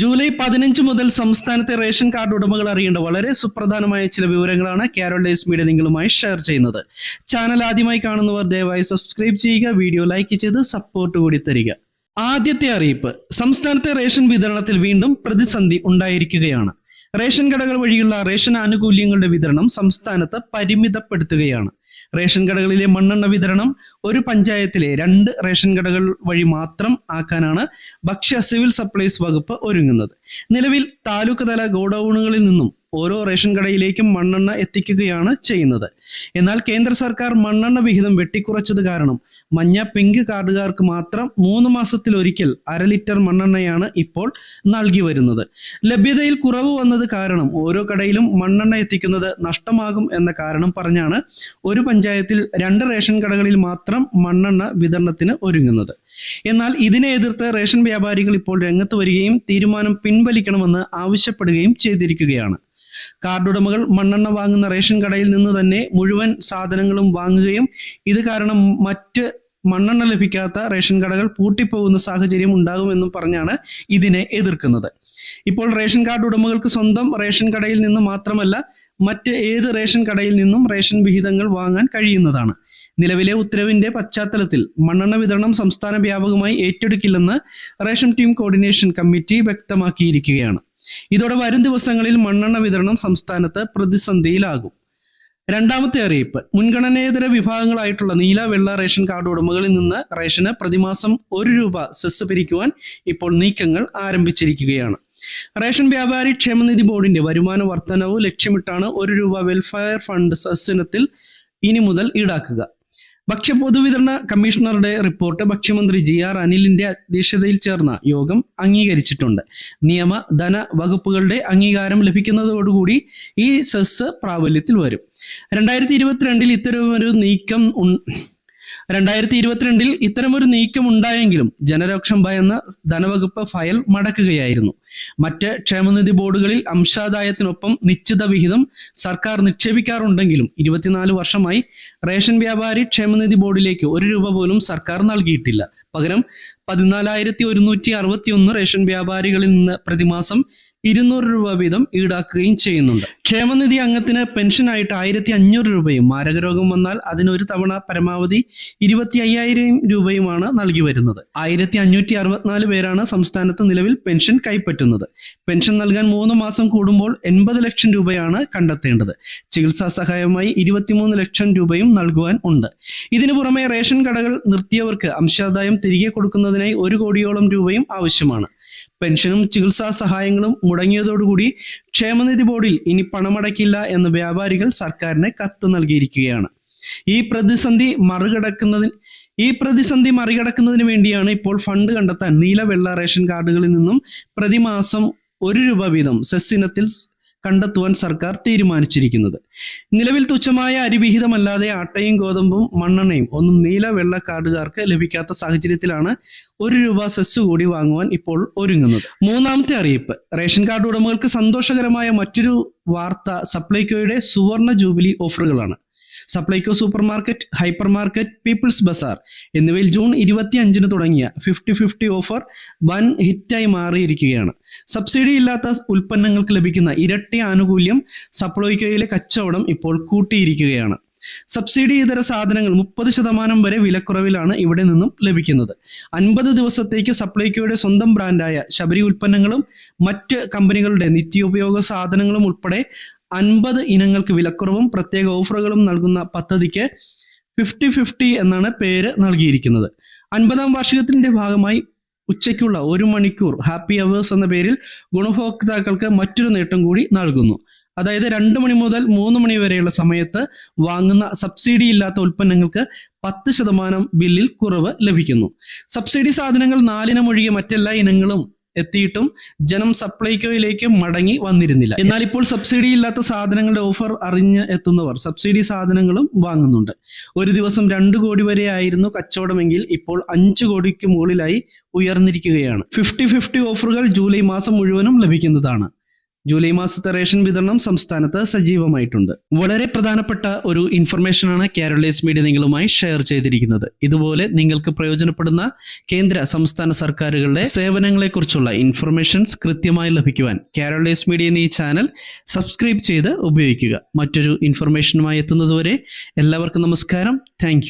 July പതിനഞ്ച് മുതൽ സംസ്ഥാനത്തെ റേഷൻ കാർഡ് ഉടമകൾ അറിയേണ്ട വളരെ സുപ്രധാനമായ ചില വിവരങ്ങളാണ് കേരള ഡേയ്സ് മീഡിയ നിങ്ങളുമായി ഷെയർ ചെയ്യുന്നത്. ചാനൽ ആദ്യമായി കാണുന്നവർ ദയവായി സബ്സ്ക്രൈബ് ചെയ്യുക വീഡിയോ ലൈക്ക് ചെയ്ത് സപ്പോർട്ട് കൂടി തരിക. ആദ്യത്തെ അറിയിപ്പ് സംസ്ഥാനത്തെ റേഷൻ വിതരണത്തിൽ വീണ്ടും പ്രതിസന്ധി ഉണ്ടായിരിക്കുകയാണ്. റേഷൻ കടകൾ വഴിയുള്ള റേഷൻ ആനുകൂല്യങ്ങളുടെ വിതരണം സംസ്ഥാനത്ത് പരിമിതപ്പെടുത്തുകയാണ്. റേഷൻ കടകളിലെ മണ്ണെണ്ണ വിതരണം ഒരു പഞ്ചായത്തിലെ രണ്ട് റേഷൻ കടകൾ വഴി മാത്രം ആക്കാനാണ് ഭക്ഷ്യ സിവിൽ സപ്ലൈസ് വകുപ്പ് ഒരുങ്ങുന്നത്. നിലവിൽ താലൂക്ക് തല ഗോഡൌണുകളിൽ നിന്നും ഓരോ റേഷൻ കടയിലേക്കും മണ്ണെണ്ണ എത്തിക്കുകയാണ് ചെയ്യുന്നത്. എന്നാൽ കേന്ദ്ര സർക്കാർ മണ്ണെണ്ണ വിഹിതം വെട്ടിക്കുറച്ചത് കാരണം മഞ്ഞ പിങ്ക് കാർഡുകാർക്ക് മാത്രം മൂന്ന് മാസത്തിലൊരിക്കൽ അര ലിറ്റർ മണ്ണെണ്ണയാണ് ഇപ്പോൾ നൽകി വരുന്നത്. ലഭ്യതയിൽ കുറവ് വന്നത് കാരണം ഓരോ കടയിലും മണ്ണെണ്ണ എത്തിക്കുന്നത് നഷ്ടമാകും എന്ന കാരണം പറഞ്ഞാണ് ഒരു പഞ്ചായത്തിൽ രണ്ട് റേഷൻ കടകളിൽ മാത്രം മണ്ണെണ്ണ വിതരണത്തിന് ഒരുങ്ങുന്നത്. എന്നാൽ ഇതിനെ എതിർത്ത് റേഷൻ വ്യാപാരികൾ ഇപ്പോൾ രംഗത്ത് വരികയും തീരുമാനം പിൻവലിക്കണമെന്ന് ആവശ്യപ്പെടുകയും ചെയ്തിരിക്കുകയാണ്. കാർഡുടമകൾ മണ്ണെണ്ണ വാങ്ങുന്ന റേഷൻ കടയിൽ നിന്ന് തന്നെ മുഴുവൻ സാധനങ്ങളും വാങ്ങുകയും ഇത് കാരണം മറ്റ് മണ്ണെണ്ണ ലഭിക്കാത്ത റേഷൻ കടകൾ പൂട്ടിപ്പോകുന്ന സാഹചര്യം ഉണ്ടാകുമെന്നും പറഞ്ഞാണ് ഇതിനെ എതിർക്കുന്നത്. ഇപ്പോൾ റേഷൻ കാർഡ് ഉടമകൾക്ക് സ്വന്തം റേഷൻ കടയിൽ നിന്ന് മാത്രമല്ല മറ്റ് ഏത് റേഷൻ കടയിൽ നിന്നും റേഷൻ വിഹിതങ്ങൾ വാങ്ങാൻ കഴിയുന്നതാണ്. നിലവിലെ ഉത്തരവിന്റെ പശ്ചാത്തലത്തിൽ മണ്ണെണ്ണ വിതരണം സംസ്ഥാന വ്യാപകമായി ഏറ്റെടുക്കില്ലെന്ന് റേഷൻ ടീം കോർഡിനേഷൻ കമ്മിറ്റി വ്യക്തമാക്കിയിരിക്കുകയാണ്. ഇതോടെ വരും ദിവസങ്ങളിൽ മണ്ണെണ്ണ വിതരണം സംസ്ഥാനത്ത് പ്രതിസന്ധിയിലാകും. രണ്ടാമത്തെ അറിയിപ്പ്. മുൻഗണനേതര വിഭാഗങ്ങളായിട്ടുള്ള നീല വെള്ള റേഷൻ കാർഡ് ഉടമകളിൽ നിന്ന് റേഷന് പ്രതിമാസം ഒരു രൂപ സെസ് പിരിക്കുവാൻ ഇപ്പോൾ നീക്കങ്ങൾ ആരംഭിച്ചിരിക്കുകയാണ്. റേഷൻ വ്യാപാരി ക്ഷേമനിധി ബോർഡിന്റെ വരുമാന വർധനവ് ലക്ഷ്യമിട്ടാണ് ഒരു രൂപ വെൽഫെയർ ഫണ്ട് സെസ് ഇനത്തിൽ ഇനി മുതൽ ഈടാക്കുക. ഭക്ഷ്യ പൊതുവിതരണ കമ്മീഷണറുടെ റിപ്പോർട്ട് ഭക്ഷ്യമന്ത്രി ജി ആർ അനിലിന്റെ അധ്യക്ഷതയിൽ ചേർന്ന യോഗം അംഗീകരിച്ചിട്ടുണ്ട്. നിയമ ധന വകുപ്പുകളുടെ അംഗീകാരം ലഭിക്കുന്നതോടുകൂടി ഈ സെസ് പ്രാബല്യത്തിൽ വരും. രണ്ടായിരത്തി ഇരുപത്തിരണ്ടിൽ ഇത്തരമൊരു നീക്കം രണ്ടായിരത്തി ഇരുപത്തിരണ്ടിൽ ഇത്തരമൊരു നീക്കം ഉണ്ടായെങ്കിലും ജനരോക്ഷം ഭയന്ന് ധനവകുപ്പ് ഫയൽ മടക്കുകയായിരുന്നു. മറ്റ് ക്ഷേമനിധി ബോർഡുകളിൽ അംശാദായത്തിനൊപ്പം നിശ്ചിത വിഹിതം സർക്കാർ നിക്ഷേപിക്കാറുണ്ടെങ്കിലും ഇരുപത്തിനാല് വർഷമായി റേഷൻ വ്യാപാരി ക്ഷേമനിധി ബോർഡിലേക്ക് ഒരു രൂപ പോലും സർക്കാർ നൽകിയിട്ടില്ല. പകരം പതിനാലായിരത്തി ഒരുന്നൂറ്റി അറുപത്തി ഒന്ന് റേഷൻ വ്യാപാരികളിൽ നിന്ന് പ്രതിമാസം ഇരുന്നൂറ് രൂപ വീതം ഈടാക്കുകയും ചെയ്യുന്നുണ്ട്. ക്ഷേമനിധി അംഗത്തിന് പെൻഷനായിട്ട് ആയിരത്തി അഞ്ഞൂറ് രൂപയും മാരകരോഗം വന്നാൽ അതിനൊരു തവണ പരമാവധി ഇരുപത്തി അയ്യായിരം രൂപയുമാണ് നൽകി വരുന്നത്. ആയിരത്തി അഞ്ഞൂറ്റി അറുപത്തിനാല് പേരാണ് സംസ്ഥാനത്ത് നിലവിൽ പെൻഷൻ കൈപ്പറ്റുന്നത്. പെൻഷൻ നൽകാൻ മൂന്ന് മാസം കൂടുമ്പോൾ എൺപത് ലക്ഷം രൂപയാണ് കണ്ടെത്തേണ്ടത്. ചികിത്സാ സഹായമായി ഇരുപത്തിമൂന്ന് ലക്ഷം രൂപയും നൽകുവാൻ ഉണ്ട്. ഇതിനു പുറമെ റേഷൻ കടകൾ നിർത്തിയവർക്ക് അംശാദായം തിരികെ കൊടുക്കുന്നതിനായി ഒരു കോടിയോളം രൂപയും ആവശ്യമാണ്. പെൻഷനും ചികിത്സാ സഹായങ്ങളും മുടങ്ങിയതോടുകൂടി ക്ഷേമനിധി ബോർഡിൽ ഇനി പണമടയ്ക്കില്ല എന്ന് വ്യാപാരികൾ സർക്കാരിന് കത്ത് നൽകിയിരിക്കുകയാണ്. ഈ പ്രതിസന്ധി മറികടക്കുന്നതിന് ഈ പ്രതിസന്ധി മറികടക്കുന്നതിന് വേണ്ടിയാണ് ഇപ്പോൾ ഫണ്ട് കണ്ടെത്താൻ നീല വെള്ള റേഷൻ കാർഡുകളിൽ നിന്നും പ്രതിമാസം ഒരു രൂപ വീതം സെസ് ഇനത്തിൽ സ് കണ്ടെത്തുവാൻ സർക്കാർ തീരുമാനിച്ചിരിക്കുന്നത്. നിലവിൽ തുച്ഛമായ അരിവിഹിതമല്ലാതെ ആട്ടയും ഗോതമ്പും മണ്ണെണ്ണയും ഒന്നും നീല വെള്ള കാർഡുകാർക്ക് ലഭിക്കാത്ത സാഹചര്യത്തിലാണ് ഒരു രൂപ സെസ് കൂടി വാങ്ങുവാൻ ഇപ്പോൾ ഒരുങ്ങുന്നത്. മൂന്നാമത്തെ അറിയിപ്പ്. റേഷൻ കാർഡ് ഉടമകൾക്ക് സന്തോഷകരമായ മറ്റൊരു വാർത്ത സപ്ലൈകോയുടെ സുവർണ jubilee ഓഫറുകളാണ്. Supplyco super market hyper market people's bazaar എന്നിവയിൽ ജൂൺ ഇരുപത്തി അഞ്ചിന് തുടങ്ങിയ ഫിഫ്റ്റി ഫിഫ്റ്റി ഓഫർ വൻ ഹിറ്റായി മാറിയിരിക്കുകയാണ്. സബ്സിഡി ഇല്ലാത്ത ഉൽപ്പന്നങ്ങൾക്ക് ലഭിക്കുന്ന ഇരട്ടി ആനുകൂല്യം സപ്ലൈകോയിലെ കച്ചവടം ഇപ്പോൾ കൂട്ടിയിരിക്കുകയാണ്. സബ്സിഡി ഇതര സാധനങ്ങൾ മുപ്പത് ശതമാനം വരെ വിലക്കുറവിലാണ് ഇവിടെ നിന്നും ലഭിക്കുന്നത്. അൻപത് ദിവസത്തേക്ക് സപ്ലൈകോയുടെ സ്വന്തം ബ്രാൻഡായ ശബരി ഉൽപ്പന്നങ്ങളും മറ്റ് കമ്പനികളുടെ നിത്യോപയോഗ സാധനങ്ങളും ഉൾപ്പെടെ അൻപത് ഇനങ്ങൾക്ക് വിലക്കുറവും പ്രത്യേക ഓഫറുകളും നൽകുന്ന പദ്ധതിക്ക് ഫിഫ്റ്റി ഫിഫ്റ്റി എന്നാണ് പേര് നൽകിയിരിക്കുന്നത്. അൻപതാം വാർഷികത്തിന്റെ ഭാഗമായി ഉച്ചയ്ക്കുള്ള ഒരു മണിക്കൂർ ഹാപ്പി അവേഴ്സ് എന്ന പേരിൽ ഗുണഭോക്താക്കൾക്ക് മറ്റൊരു നേട്ടം കൂടി നൽകുന്നു. അതായത് രണ്ട് മണി മുതൽ മൂന്ന് മണി വരെയുള്ള സമയത്ത് വാങ്ങുന്ന സബ്സിഡി ഇല്ലാത്ത ഉൽപ്പന്നങ്ങൾക്ക് പത്ത് ശതമാനം ബില്ലിൽ കുറവ് ലഭിക്കുന്നു. സബ്സിഡി സാധനങ്ങൾ നാലിനം ഒഴികെ മറ്റെല്ലാ ഇനങ്ങളും എത്തിയിട്ടും ജനം സപ്ലൈകോയിലേക്ക് മടങ്ങി വന്നിരുന്നില്ല. എന്നാൽ ഇപ്പോൾ സബ്സിഡി ഇല്ലാത്ത സാധനങ്ങളുടെ ഓഫർ അറിഞ്ഞ് എത്തുന്നവർ സബ്സിഡി സാധനങ്ങളും വാങ്ങുന്നുണ്ട്. ഒരു ദിവസം രണ്ട് കോടി വരെ ആയിരുന്നു കച്ചവടമെങ്കിൽ ഇപ്പോൾ അഞ്ച് കോടിക്ക് മുകളിലായി ഉയർന്നിരിക്കുകയാണ്. ഫിഫ്റ്റി ഫിഫ്റ്റി ഓഫറുകൾ ജൂലൈ മാസം മുഴുവനും ലഭിക്കുന്നതാണ്. ജൂലൈ മാസത്തെ റേഷൻ വിതരണം സംസ്ഥാനത്ത് സജീവമായിട്ടുണ്ട്. വളരെ പ്രധാനപ്പെട്ട ഒരു ഇൻഫർമേഷനാണ് കേരളീസ് മീഡിയ നിങ്ങളുമായി ഷെയർ ചെയ്തിരിക്കുന്നത്. ഇതുപോലെ നിങ്ങൾക്ക് പ്രയോജനപ്പെടുന്ന കേന്ദ്ര സംസ്ഥാന സർക്കാരുകളുടെ സേവനങ്ങളെക്കുറിച്ചുള്ള ഇൻഫർമേഷൻസ് കൃത്യമായി ലഭിക്കുവാൻ കേരളീസ് മീഡിയ എന്ന ഈ ചാനൽ സബ്സ്ക്രൈബ് ചെയ്ത് ഉപയോഗിക്കുക. മറ്റൊരു ഇൻഫർമേഷനുമായി എത്തുന്നതുവരെ എല്ലാവർക്കും നമസ്കാരം. താങ്ക്